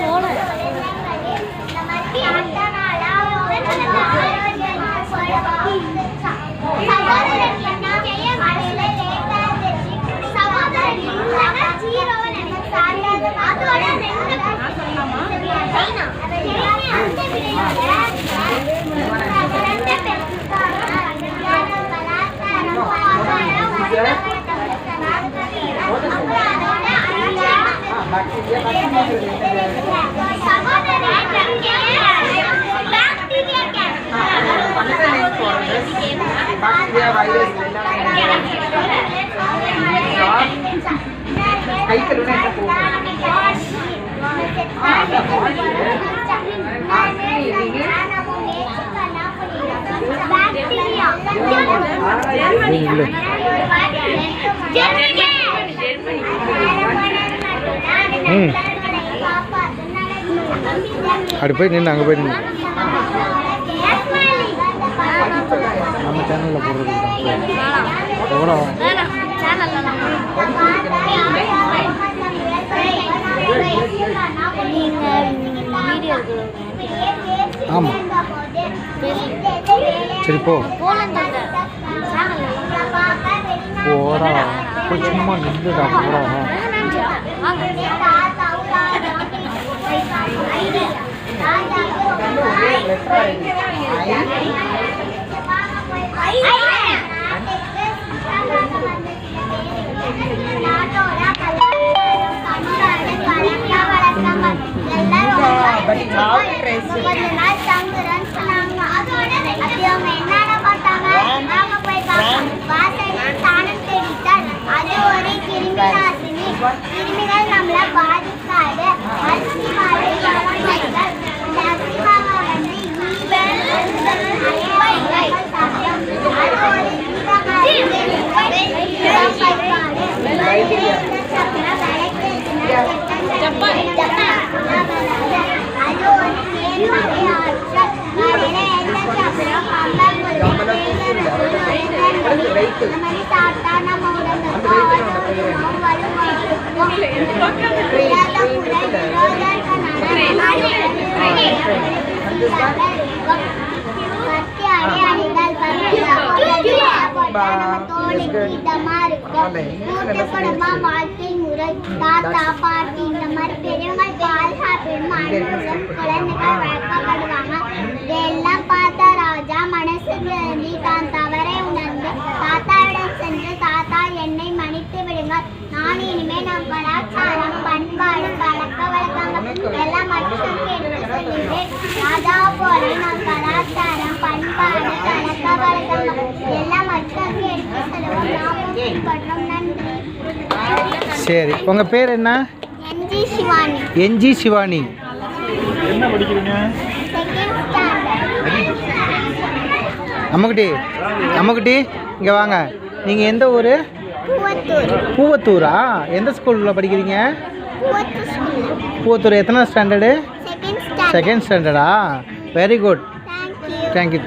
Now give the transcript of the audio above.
போல bacteria virus கை கழுவினா என்ன போகும் ம். அப்படி போய் நின்று அங்கே போய் நின்று நம்ம சேனலில் போடுறது எவ்வளோ வேணாம் சேனல்ல நீங்க வீடியோ ஆமாம் சரி போ. போடா. போய் சும்மா நின்றுடா போடா. வேணாம்னு சொல்லிட்டேன் வாங்க கிருமிகள் Bye. வாழ்க்கை முறை. தாத்தா பாட்டி இந்த மாதிரி பெரியவங்க பால் சாப்பிடும் குழந்தைகள் வளர்க்கப்படுவாங்க. இதெல்லாம் பார்த்த ராஜா தான் தவறை உணர்ந்து தாத்தாவிடம் சென்று தாத்தா என்னை மன்னித்து விடுங்கள் நான் இனிமே நம் கலாச்சாரம் பண்பாடு பழக்க வழக்கங்கள் எல்லாம் மற்றவங்க எடுத்து ராஜா போல நம் கலாச்சாரம் பண்பாடு பழக்க வழக்கங்கள் எல்லாம் மற்றவங்க எடுத்து செல்வோம் நாமும் பின்பற்றோம் நன்றி சரி உங்கள் பேர் என்ன? என்ஜி சிவானி. அம்முக்குட்டி அம்முக்குட்டி இங்கே வாங்க. நீங்கள் எந்த ஊர்? பூவத்தூர். பூவத்தூரா? எந்த ஸ்கூலில் படிக்கிறீங்க? பூவத்தூர் எத்தனை ஸ்டாண்டர்டு செகண்ட் ஸ்டாண்டர்ட் செகண்ட் ஸ்டாண்டர்டா வெரி குட் தேங்க்யூ